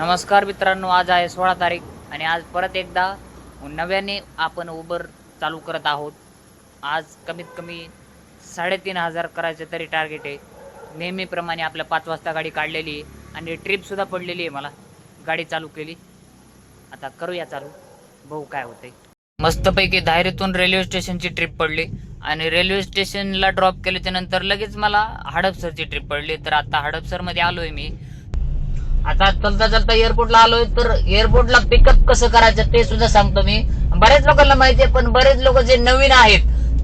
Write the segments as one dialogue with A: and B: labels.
A: नमस्कार मित्रांनो आज आहे सोळा तारीख आणि आज परत एकदा नव्याने आपण उबर चालू करत आहोत. आज कमीत कमी साडेतीन हजार करायचं तरी टार्गेट आहे. नेहमीप्रमाणे आपल्या पाच वाजता गाडी काढलेली आहे आणि ट्रिपसुद्धा पडलेली आहे मला. गाडी चालू केली. आता करूया चालू. भाऊ काय होते मस्तपैकी धायरीतून रेल्वे स्टेशनची ट्रिप पडली. आणि रेल्वे स्टेशनला ड्रॉप केल्याच्यानंतर लगेच मला हडपसरची ट्रिप पडली. तर आता हडपसरमध्ये आलो आहे मी. आता चलता चलता एअरपोर्टला आलोय तर एअरपोर्टला पिकअप कसं करायचं ते सुद्धा सांगतो मी. बऱ्याच लोकांना माहिती आहे पण बरेच लोक जे नवीन आहेत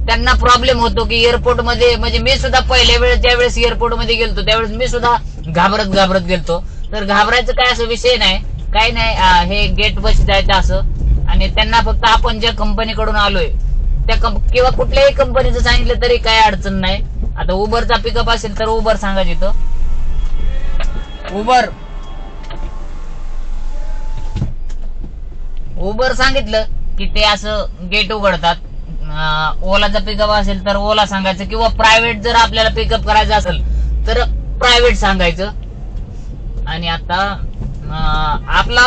A: त्यांना प्रॉब्लेम होतो की एअरपोर्टमध्ये म्हणजे मी सुद्धा पहिल्या वेळेस ज्या वेळेस एअरपोर्टमध्ये गेलतो त्यावेळेस मी सुद्धा घाबरत घाबरत गेलतो. तर घाबरायचं काय असं विषय नाही. काही नाही हे गेट बस जायचं असं. आणि त्यांना फक्त आपण ज्या कंपनीकडून आलोय त्या किंवा कुठल्याही कंपनीचं सांगितलं तरी काही अडचण नाही. आता उबरचा पिकअप असेल तर उबर सांगायचं इथं उबर उबर सांगितलं की ते असं गेट उघडतात. ओलाचा पिकअप असेल तर ओला सांगायचं किंवा प्रायव्हेट जर आपल्याला पिकअप करायचं असेल तर प्रायव्हेट सांगायचं. आणि आता आपला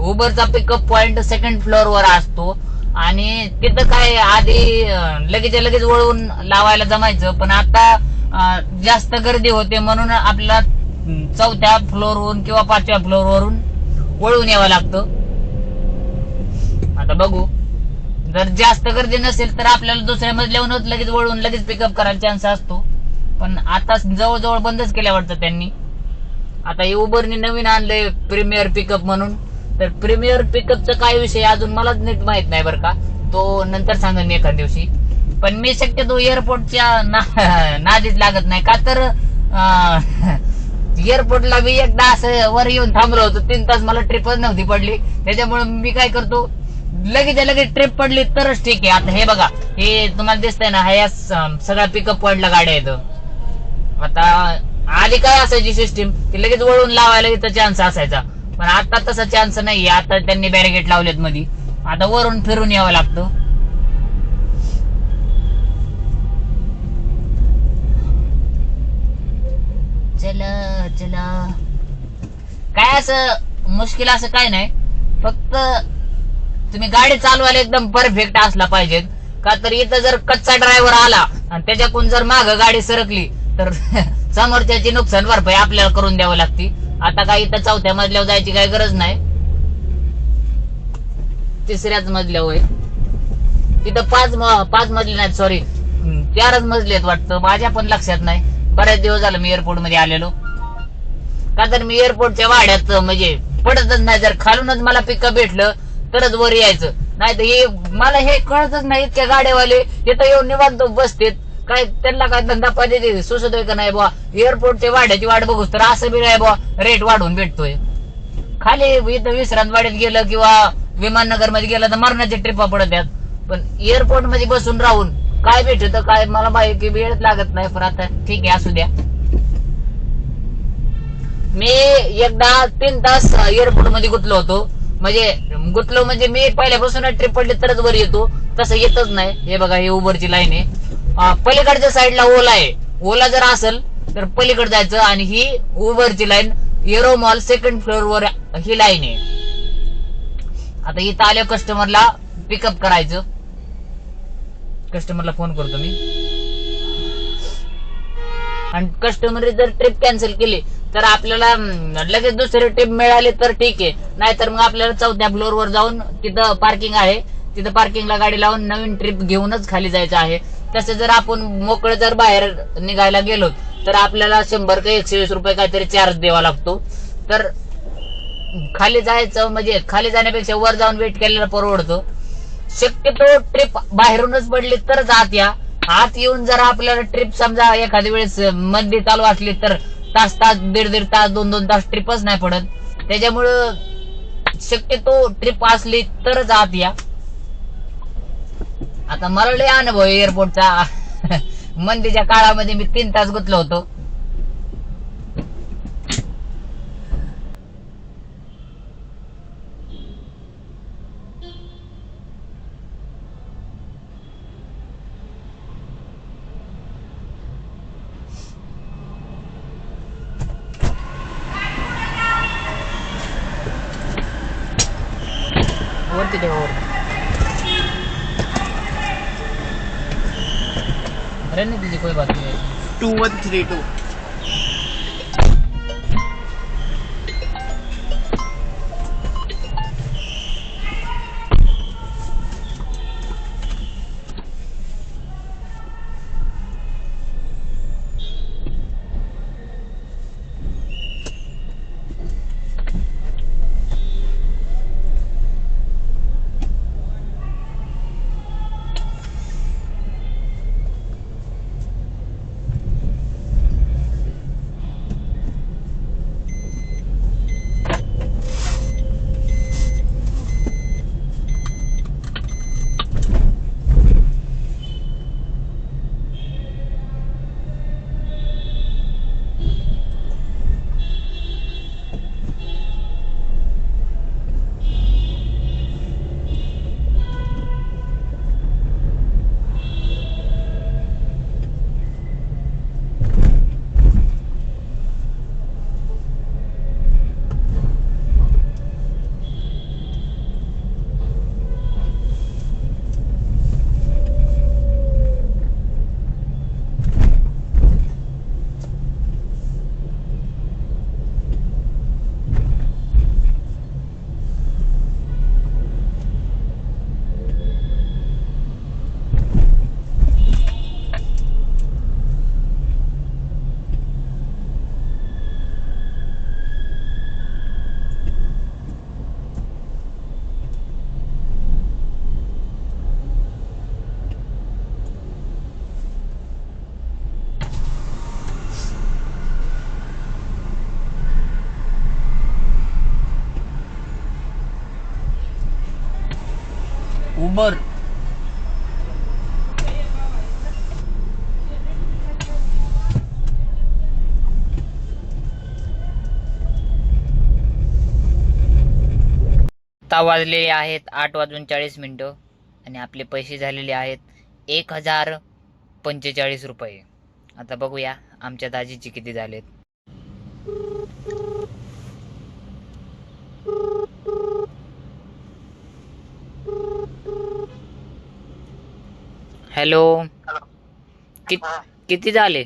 A: उबरचा पिकअप पॉइंट सेकंड फ्लोअर वर असतो. आणि तिथं काय आधी लगेच लगेच वळवून लावायला जमायचं. पण आता जास्त गर्दी होते म्हणून आपल्याला चौथ्या फ्लोअरवरून किंवा पाचव्या फ्लोअरवरून वळून यावं लागतं. आता बघू. जर जास्त गर्दी नसेल तर आपल्याला दुसऱ्या मजल्यावरूनच लगेच वळून लगेच पिकअप करायला चान्स असतो. पण आता जवळजवळ बंदच केल्या वाटतं त्यांनी. आता हे उबरने नवीन आणलंय प्रीमियर पिकअप म्हणून. तर प्रीमियर पिकअपचा काय विषय अजून मलाच नीट माहीत नाही बरं का. तो नंतर सांगेन मी एखाद्या दिवशी. पण मी शक्यतो एअरपोर्टच्या ना नादीच लागत नाही. का तर एअरपोर्टला मी एकदा असं वर येऊन थांबलो होतो. तीन तास मला ट्रिपच नव्हती पडली. त्याच्यामुळे मी काय करतो लगेच लगेच ट्रिप पडली तरच ठीक आहे. आता हे बघा हे तुम्हाला दिसतंय ना हा या सगळ्या पिकअप पॉइंटला गाड्या येतो आता आधी काय असायची सिस्टीम की लगेच वळून लावायला इथं चान्स असायचा. पण आता तसा चान्स नाहीये. आता त्यांनी बॅरिगेट लावलेत मध्ये आता वरून फिरून यावं लागतं. चला चला. काय असं मुश्किल असं काय नाही. फक्त तुम्ही गाडी चालवायला एकदम परफेक्ट असला पाहिजे. का तर इथं जर कच्चा ड्रायव्हर आला आणि त्याच्याकडून जर माग गाडी सरकली तर समोरच्याची नुकसान भरपाई आपल्याला करून द्यावं लागती. आता काय इथं चौथ्या मजल्यावर जायची काही गरज नाही. तिसऱ्याच मजल्यावर तिथं पाच पाच मजले नाहीत सॉरी चारच मजले आहेत वाटतं. माझ्या पण लक्षात नाही. बऱ्याच दिवस झालं मी एअरपोर्टमध्ये आलेलो. का तर मी एअरपोर्टच्या वाड्यात म्हणजे पडतच नाही. जर खालूनच मला पिकअप भेटलं तरच वर यायचं. नाही तर हे मला हे कळतच नाही इतक्या गाड्यावाले इथं येऊन निवांत बसतेत. काय त्यांना काय धंदा पाहिजे सुचतोय का नाही बुवा? एअरपोर्टचे वाढ्याची वाट बघूस तर असं बी नाही बुवा रेट वाढवून भेटतोय. खाली इथं विश्रांतवाडीत गेलं किंवा विमाननगरमध्ये गेलं तर मरणाच्या ट्रिपा पडत आहेत. पण एअरपोर्टमध्ये बसून राहून काय भेटत काय मला माहिती वेळच लागत नाही. पण आता ठीक आहे असू द्या. मी एकदा तीन तास एअरपोर्टमध्ये गुतलो होतो. म्हणजे गुतलो म्हणजे मी पहिल्यापासून ट्रिप पडली तरच वर येतो. तसं येतच नाही. हे बघा हे उबरची लाईन आहे. पलीकडच्या साईडला ओला आहे. ओला जर असेल तर पलीकडे जायचं आणि ही उबरची line aero mall second floor वर ही लाईन आहे. आता इथं आल्या कस्टमरला पिकअप करायचं. कस्टमरला फोन करतो मी. आणि कस्टमर जर ट्रिप कॅन्सल केली तर आपल्याला लगेच दुसरी ट्रिप मिळाली तर ठीक आहे. नाहीतर मग आपल्याला चौथ्या फ्लोर वर जाऊन तिथं पार्किंग आहे. तिथं पार्किंगला गाडी लावून नवीन ट्रिप घेऊनच खाली जायचं आहे. तसं जर आपण मोकळं जर बाहेर निघायला गेलो तर आपल्याला शंभर का एकशे वीस रुपये काहीतरी चार्ज द्यावा लागतो. तर खाली जायचं म्हणजे खाली जाण्यापेक्षा वर जाऊन वेट केलेला परवडतो. शक्यतो ट्रिप बाहेरूनच पडली तर आत या. आत येऊन जर आपल्याला ट्रिप समजा एखाद्या वेळेस मध्ये चालू असली तर तास तास दीड दीड तास दोन दोन तास ट्रिपच नाही पडत. त्याच्यामुळं शक्यतो ट्रिप असली तरच आत या. आता मला लय अनुभव एअरपोर्टचा मंदीच्या काळामध्ये मी तीन तास गुतलो होतो. वरती ठेवा रहने दीजिए कोई बात नहीं
B: टू वन थ्री टू
A: बर आता वाजलेले आहेत आठ वाजून चाळीस मिनटं आणि आपले पैसे झालेले आहेत एक हजार पंचेचाळीस रुपये. आता बघूया आमच्या दाजीचे किती झालेत. हॅलो. कि किती झाले?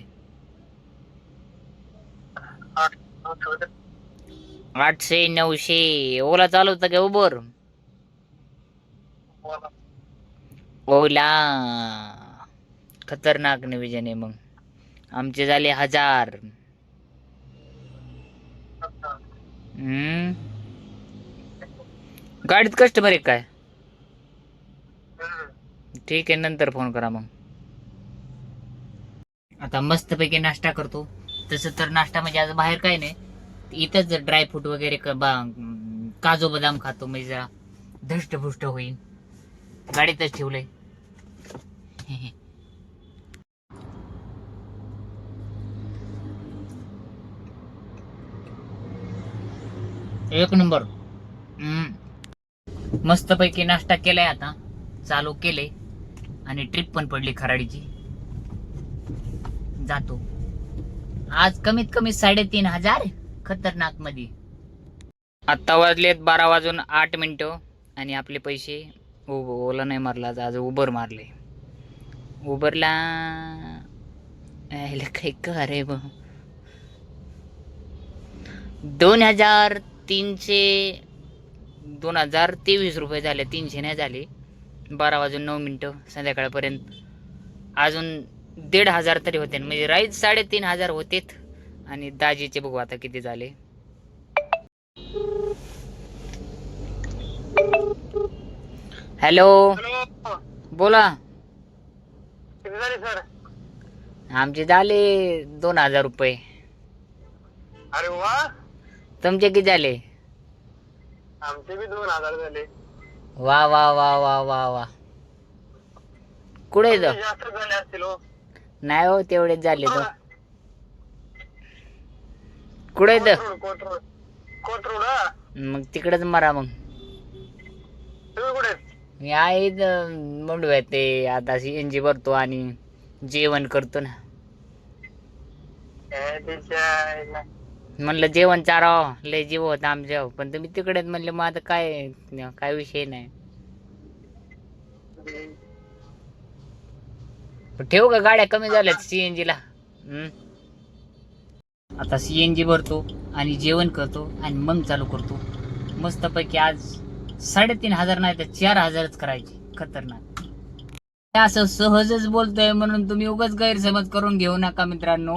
A: आठशे नऊशे. ओला चालवता का उबर ओला. खतरनाक नियोजन आहे मग. आमचे झाले हजार. हम्म? गाडीत कस्टमर आहे काय? ठीक आहे नंतर फोन करा मग. आता मस्तपैकी नाश्ता करतो. तसं तर नाश्ता म्हणजे आज बाहेर काय नाही. इथंच ड्रायफ्रूट वगैरे बा- काजू बदाम खातो म्हणजे जरा. धष्टपुष्ट होईल. गाडीतच ठेवलंय. एक नंबर. हम्म. मस्तपैकी नाश्ता केलाय आता. चालू केले आणि ट्रिप पण पडली खराडीची. जातो. आज कमीत कमी साडेतीन हजार खतरनाकमध्ये आत्ता वाजलेत बारा वाजून आठ मिनटं. आणि आपले पैसे ओ ओला नाही मारला आज आज उबर मारले. उबरला यायला काही का ब? दोन हजार तीनशे दोन हजार तेवीस रुपये झाले तीनशे नाही झाले. बारा वाजून नऊ मिनटं संध्याकाळपर्यंत. अजून दीड हजार तरी होते. म्हणजे राईट साडेतीन हजार होतेत. आणि दाजीचे बघू आता किती झाले. हॅलो. बोला. आमचे झाले दोन हजार रुपये.
B: अरे वा.
A: तुमचे किती झाले?
B: आमचे बी दोन हजार झाले.
A: वा वा वा वा वा वा. कुठे
B: जास्त असतील हो.
A: नाही हो तेवढेच झाले तर कुठे येतं
B: कोथरूड कोथरूड कोथरूड हा?
A: मग तिकडेच मरा मग.
B: तुम्ही कुठे? आहेत?
A: मी आहे इथं मुंडव्यात ते आता सी एन जी भरतो आणि जेवण करतो ना.
B: ए, तिच्या आईला.
A: म्हणलं जेवण चारावं लय जीव होता आमच्या. पण तुम्ही तिकडेच म्हणले मग आता काय काय विषय नाही. ठेवू का गाड्या कमी झाल्यात सीएनजी ला आता सीएनजी भरतो आणि जेवण करतो आणि मग चालू करतो. मस्तपैकी आज साडेतीन हजार नाही तर चार हजारच करायचे. खतरनाक. असं सहजच बोलतोय म्हणून तुम्ही उगाच गैरसमज करून घेऊ नका मित्रांनो.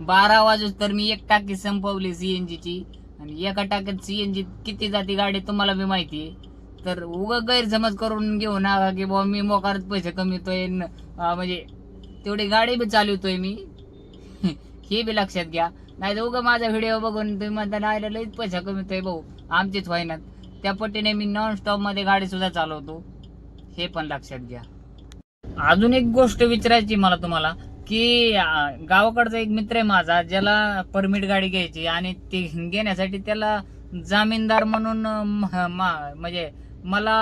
A: बारा वाजूस तर मी एक टाकी संपवली सीएनजीची आणि एका टाक्यात सीएनजी किती जाती गाडी तुम्हाला बी माहिती आहे. तर उगा गैरसमज करून घेऊ नका की बाबा मी मोकारच पैसे कमीतोय न- म्हणजे तेवढी गाडी बी चालवतोय मी. हे बी लक्षात घ्या. नाही तर उगा माझा व्हिडिओ बघून तुम्ही म्हणता नाही लईच पैसा कमीतोय भाऊ. आमचीच व्हायनात. त्या पट्टीने मी नॉन स्टॉपमध्ये गाडी सुद्धा चालवतो. हे पण लक्षात घ्या. अजून एक गोष्ट विचारायची मला तुम्हाला. की गावाकडचा एक मित्र आहे माझा ज्याला परमिट गाडी घ्यायची आणि ती घेण्यासाठी त्याला जामीनदार म्हणून मा- म्हणजे मला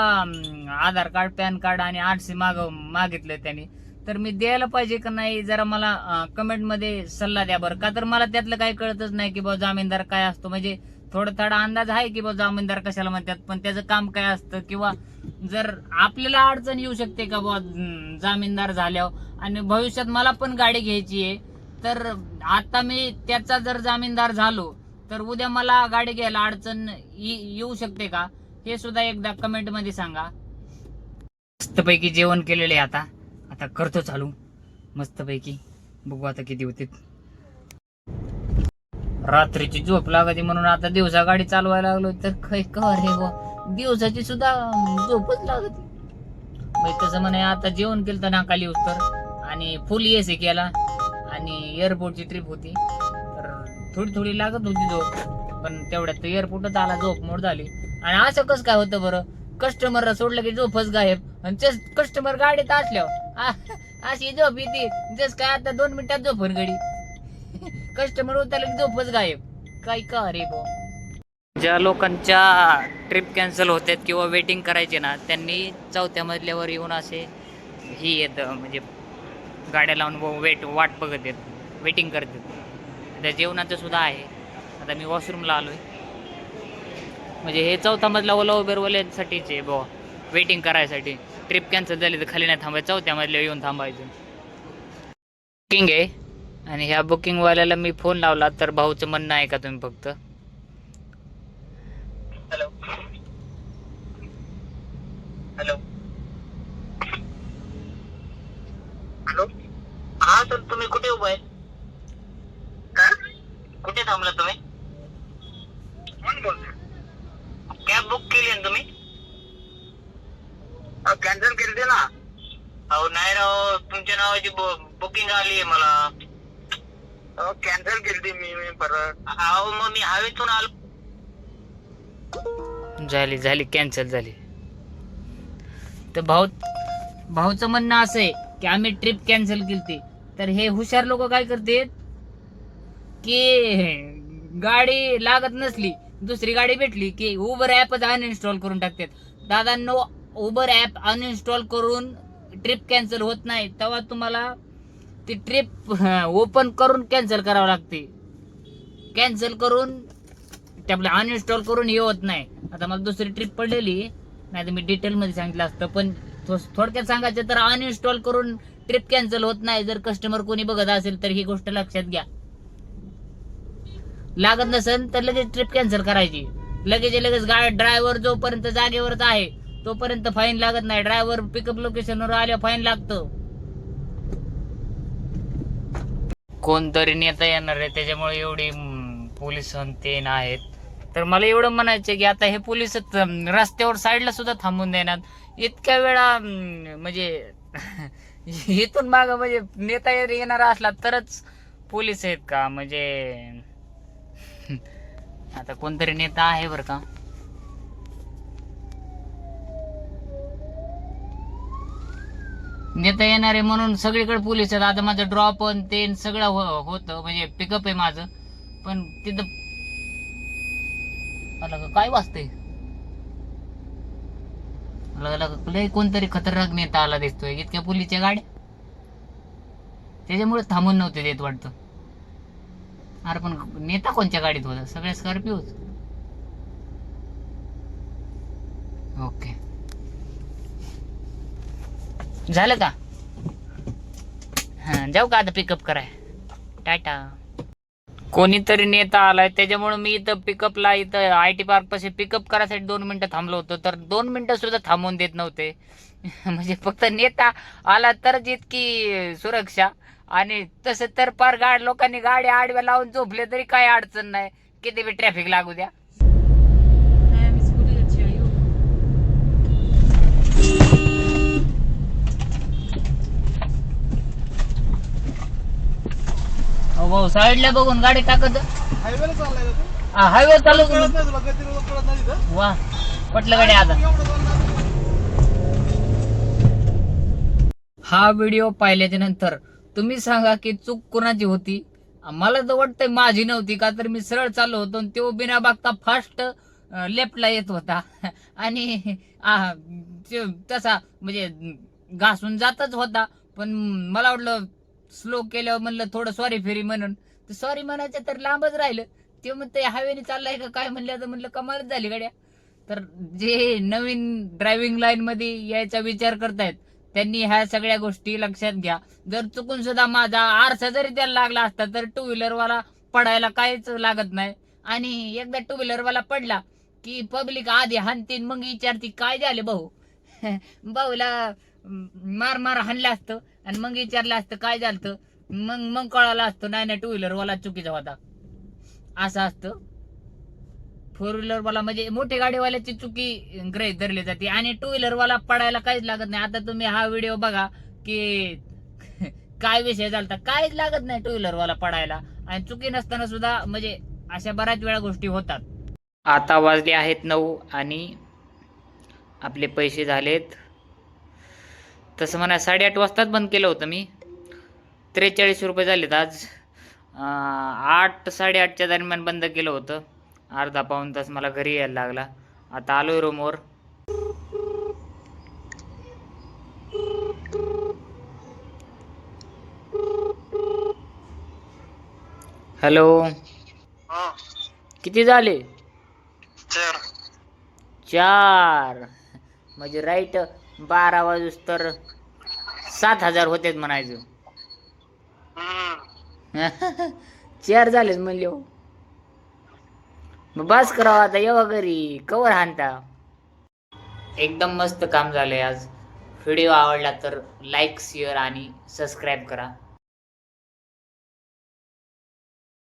A: आधार कार्ड पॅन कार्ड आणि आठशे माग मागितलं त्यांनी. तर मी द्यायला पाहिजे का नाही जरा मला कमेंटमध्ये सल्ला द्या बरं. का तर मला त्यातलं काही कळतच नाही की बाबा जामीनदार काय असतो? म्हणजे थोडा थोडा अंदाज आहे की बाबा जामीनदार कशाला म्हणतात पण त्याचं काम काय असतं किंवा जर आपल्याला अडचण येऊ शकते का बुवा जामीनदार झाल्यावर? आणि भविष्यात मला पण गाडी घ्यायची आहे तर आता मी त्याचा जर जामीनदार झालो तर उद्या मला गाडी घ्यायला अडचण येऊ शकते का? हे सुद्धा एकदा कमेंटमध्ये सांगा. मस्तपैकी जेवण केलेले आता. आता करतो चालू. मस्तपैकी. बघू आता किती होते. रात्रीची झोप लागते म्हणून आता दिवसा गाडी चालवायला लागलो तर खै का रे दिवसाची सुद्धा झोपच लागत मग तसं म्हणे आता जेवण केलं तर नाकाली तर आणि फुल एसी केला. आणि एअरपोर्टची ट्रिप होती. तर थोडी थोडी लागत होती झोप. पण तेवढ्यात एअरपोर्टच आला झोप मोड झाली. आणि असं कसं काय होतं बरं? कस्टमरला सोडलं की झोपच गायब. आणि तेच कस्टमर गाडीत असल्यावर अशी झोप येते. तेच काय आता दोन मिनिटात झोपून गडी कस्टमर उतरलं की झोपच गायब. काय का अरे बो ज्या लोकांच्या ट्रिप कॅन्सल होतात किंवा वेटिंग करायचे ना त्यांनी चौथ्या मजल्यावर येऊन असे ही येत म्हणजे गाड्या लावून वेट वाट बघत आहेत वेटिंग करतात त्या जेवणाचं सुद्धा आहे. आता मी वॉशरूमला आलो आहे म्हणजे हे चौथा मजला ओला उबेरवाल्यांसाठीच आहे बुवा वेटिंग करायसाठी. ट्रिप कॅन्सल झाली तर खाली नाही थांबायचं चौथ्या मजल्यावर येऊन थांबायचं. बुकिंग आहे. आणि ह्या बुकिंगवाल्याला मी फोन लावला तर भाऊचं म्हणणं आहे का तुम्ही फक्त?
B: हॅलो. हॅलो. हॅलो. हा सर तुम्ही कुठे उभा आहे? कुठे थांबला तुम्ही? कोण बोलतो कॅब बुक केली ना तुम्ही? कॅन्सल केली ना. अहो नाही राव तुमच्या नावाची बुकिंग आली आहे मला. कॅन्सल केली मी मी परत. अहो मग मी हवेतून आलो.
A: झाली झाली कॅन्सल झाली. तर भाऊ भाऊचं म्हणणं असं आहे की आम्ही ट्रिप कॅन्सल केली तर हे हुशार लोक काय करतात? की गाडी लागत नसली दुसरी गाडी भेटली की उबर ॲपच अनइन्स्टॉल करून टाकतात. दादांनो उबर ॲप अनइन्स्टॉल करून ट्रिप कॅन्सल होत नाही तेव्हा तुम्हाला ती ट्रिप ओपन करून कॅन्सल करावं लागते. कॅन्सल करून ते आपलं अनइन्स्टॉल करून हे होत नाही. आता मला दुसरी ट्रिप पडलेली नाही तर मी डिटेलमध्ये सांगितलं असतं पण थोडक्यात सांगायचं तर अनइन्स्टॉल करून ट्रिप कॅन्सल होत नाही. जर कस्टमर कोणी बघत असेल तर ही गोष्ट लक्षात घ्या. लागत नसेल तर लगेच ट्रिप कॅन्सल करायची. लगेच लगेच गाडी ड्रायव्हर जोपर्यंत जागेवरच आहे तोपर्यंत फाईन लागत नाही. ड्रायव्हर पिकअप लोकेशनवर आल्यावर फाईन लागतं. कोणतरी नेता येणार आहे त्याच्यामुळे एवढी पोलीस ते आहेत. तर मला एवढं म्हणायचं की आता हे पोलीस रस्त्यावर साईडला सुद्धा थांबून देणार. इतक्या वेळा म्हणजे इथून माग म्हणजे नेता येणार असला तरच पोलीस आहेत का? म्हणजे आता कोणतरी नेता आहे बरं का? नेता येणार आहे म्हणून सगळीकडे पोलीस आहेत. आता माझं ड्रॉप आणि ते न सगळं हो- होतं. म्हणजे पिकअप आहे माझं. पण तिथं मला काय वाचतंय? मला लगा- लय कोणतरी खतरनाक नेता आला दिसतोय. इतक्या पोलीसच्या गाड्या. त्याच्यामुळे थांबून नव्हते देत वाटतं. अरे पण नेता कोणत्या गाडीत होता? सगळ्या स्कॉर्पिओ ओके झालं का? हां जाऊ का आता पिकअप कराय? टाटा. कोणीतरी नेता आलाय त्याच्यामुळे मी इथं पिकअपला इथं आय टी पार्क पाशी पिकअप करायसाठी दोन मिनिटं थांबलो होतो तर दोन मिनिटं सुद्धा थांबवून देत नव्हते. म्हणजे फक्त नेता आला तरच इतकी सुरक्षा आणि तसं तर पार गाड लोकांनी गाड्या आडव्या लावून झोपले तरी काय अडचण नाही. किती बी ट्रॅफिक लागू द्या
C: मी स्कूटी अच्छी आई हो
A: हो भाऊ साईडला बघून गाडी टाकत
D: हायवेला चाललाय का तू?
A: हायवे चालू
D: कळत नाही तुला गतिरोधक कळत नाही तिथं?
A: वा पटलं गाडी आता
D: एवढं.
A: हा व्हिडिओ पाहिल्याच्या नंतर तुम्ही सांगा की चूक कोणाची होती मला तर वाटतंय माझी नव्हती का तर मी सरळ चाललो होतो आणि तो बिना बघता फास्ट लेफ्टला येत होता आणि आ, त्यो तसा म्हणजे घासून जातच होता पण मला वाटलं स्लो केल्यावर म्हणलं थोडं सॉरी फेरी म्हणून. तर सॉरी म्हणायचं तर लांबच राहिलं. ते म्हणते हायवेने चाललाय का काय? म्हणलं तर म्हणलं कमालच झाली गाड्या. तर जे नवीन ड्रायव्हिंग लाईन मध्ये यायचा विचार करतायत त्यांनी ह्या सगळ्या गोष्टी लक्षात घ्या. जर चुकून सुद्धा माझा आरसा जरी त्याला लागला असता तर टू व्हीलरवाला पडायला काहीच लागत नाही. आणि एकदा टू व्हीलरवाला पडला की पब्लिक आधी हानतीन मग विचारती काय झाले भाऊ? भाऊला मार मार हाणलं असतं. आणि मग विचारलं असतं काय झालं मग मग कळालं असतं नाही नाही टू व्हीलर वाला चुकीचा होता. असं असतं. फोर व्हीलर वाला म्हणजे मोठी गाडीवाल्याची चुकी ग्रहित धरली जाते. आणि टू व्हीलर वाला पडायला काहीच लागत नाही. आता तुम्ही हा व्हिडिओ बघा की काय विषय झालता? काहीच लागत नाही टू व्हीलर वाला पडायला. आणि चुकी नसताना सुद्धा म्हणजे अशा बऱ्याच वेळा गोष्टी होतात. आता वाजले आहेत नऊ आणि आपले पैसे झालेत. तसं म्हणा साडेआठ वाजताच बंद केलं होतं मी. त्रेचाळीस रुपये झालेत आज. आठ साडेआठच्या दरम्यान बंद केलं होतं. अर्धा पाऊण तास मला घरी यायला लागला. आता आलोय रूमवर. हॅलो. किती झाले?
B: चल
A: चार. म्हणजे राईट बारा वाजूस तर सात हजार होतेच म्हणायचं.
B: चेअर
A: चार झालेच म्हणले हो. मग बस करावा आता येवा घरी कवर हानता एकदम मस्त काम झालंय आज. व्हिडिओ आवडला तर लाईक शेअर आणि सबस्क्राईब करा.